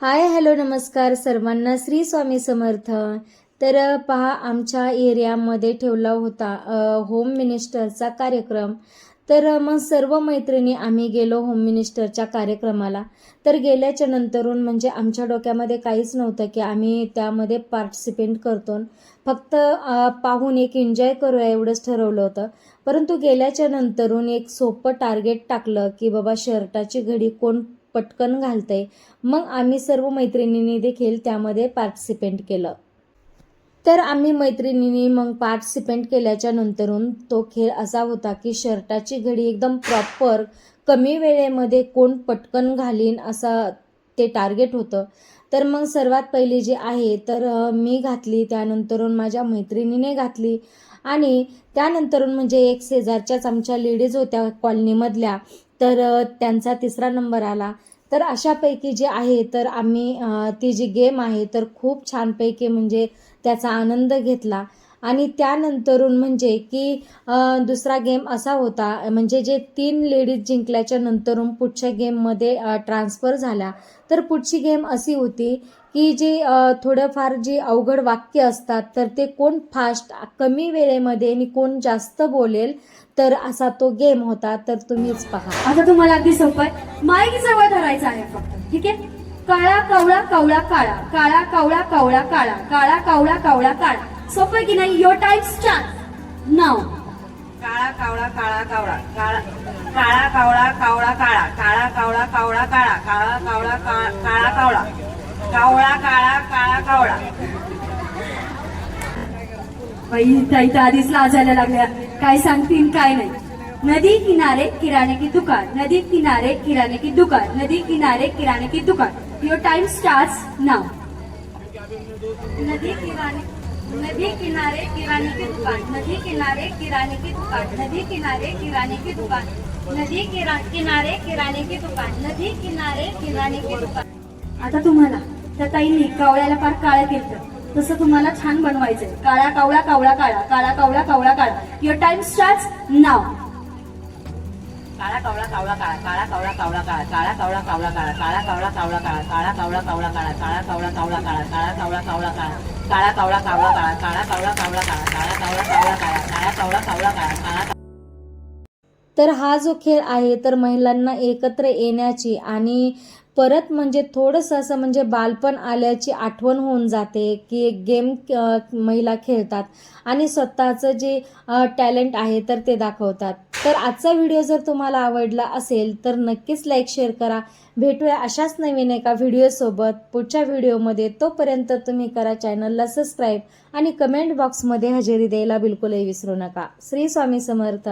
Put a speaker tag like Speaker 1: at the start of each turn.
Speaker 1: Hi hello नमस्कार सर्वांना श्री स्वामी समर्थ. तर पहा आमच्या एरियामध्ये ठेवला होता होम मिनिस्टरचा कार्यक्रम. तर मग सर्व मैत्रिणी आम्ही गेलो होम मिनिस्टरच्या कार्यक्रमाला. तर गेल्याच्या नंतरून म्हणजे आमच्या डोक्यामध्ये काहीच नव्हतं की आम्ही त्यामध्ये पार्टिसिपेट करतो. फक्त पाहून एक एन्जॉय करूया एवढंच ठरवलं होतं. परंतु गेल्याच्या नंतरून एक सोपं टार्गेट टाकलं की बाबा शर्टाची घडी कोण पटकन घालते. मग आम्ही सर्व मैत्रिणींनी देखील त्यामध्ये पार्टिसिपेंट केलं. तर आम्ही मैत्रिणींनी मग पार्टिसिपेंट केल्याच्या नंतरून तो खेळ असा होता की शर्टाची घडी एकदम प्रॉपर कमी वेळेमध्ये कोण पटकन घालीन असं ते टार्गेट होतं. तर मग सर्वात पहिली जी आहे तर मी घातली त्यानंतरून माझ्या मैत्रिणीने घातली. आणि त्यानंतरून म्हणजे एक शेजारच्याच आमच्या लेडीज होत्या कॉलनीमधल्या तर त्यांचा तिसरा नंबर आला. तर अशापैकी जे आहे तर आम्ही ती जी गेम आहे तर खूप छानपैकी म्हणजे त्याचा आनंद घेतला. आणि त्यानंतरून म्हणजे की दुसरा गेम असा होता म्हणजे जे तीन लेडीज जिंकल्याच्या नंतरून पुढच्या गेममध्ये ट्रान्सफर झाल्या तर पुढची गेम अशी होती की जे थोडंफार जे अवघड वाक्य असतात तर ते कोण फास्ट कमी वेळेमध्ये आणि कोण जास्त बोलेल तर असा तो गेम होता. तर तुम्हीच पहा.
Speaker 2: आता तुम्हाला अगदी सोपं माईक जवळ धरायचं आहे फक्त. ठीक आहे? काळा कावळा कावळा काळा. काळा कावळा कावळा काळा. काळा कावळा कावळा काळा. सोपं आहे की नाही? योर टाइम स्टार्ट नाव
Speaker 3: काळा कावळा काळा कावळा. काळा काळा कावळा कावळा काळा. काळा कावळा कावळा काळा. काळा कावळा काळा कावळा. कावळा काळा काळा कावळा.
Speaker 2: बाई तर आधीच लाजायला लागल्या. काय सांगतील काय नाही. नदी किनारे किराणे की दुकान. नदी किनारे किराणे की दुकान. नदी किनारे किराणे की दुकान. योर टाइम स्टार्ट नाव नदी किनारे नदी किनारे किराने की दुकान नदी किनारे किराने की दुकान नदी किनारे किराने की दुकान नदी किरा- किनारे किराने की दुकान नदी किनारे किराने की दुकान. आता तुम्हाला त्या ताईंनी कावळ्याला फार काळं केलं तसं तुम्हाला छान बनवायचंय. काळा कावळा कावळा काळा काळा कावळा कावळा काळा. युअर टाइम स्टार्ट नाव
Speaker 3: काळा कावळा कावळा काळा काळा कावळा कावळा काळा काळा कावळा कावळा काळा काळा कावळा कावळा काळा काळा कावळा कावळा काळा काळा कावळा कावळा काळा काळा कावळा कावळा काळा काळा कावळा कावळा काळा काळा कावळा कावळा काळा काळा कावळा कावळा काळा काळा कावळा कावळा काळा काळा
Speaker 1: तर हा जो खेळ आहे तर महिलांना एकत्र येण्याची आणि परत म्हणजे थोडंसं असं म्हणजे बालपण आल्याची आठवण होऊन जाते की एक गेम महिला खेळतात आणि स्वतःचं जे टॅलेंट आहे तर ते दाखवतात तर आजचा व्हिडिओ जर तुम्हाला आवडला असेल तर नक्कीच लाईक शेअर करा. भेटूया अशाच नवीन एका व्हिडिओसोबत पुढच्या व्हिडिओमध्ये तोपर्यंत तुम्ही करा चॅनलला सबस्क्राईब आणि कमेंट बॉक्समध्ये हजेरी द्यायला बिलकुलही विसरू नका. श्री स्वामी समर्थ.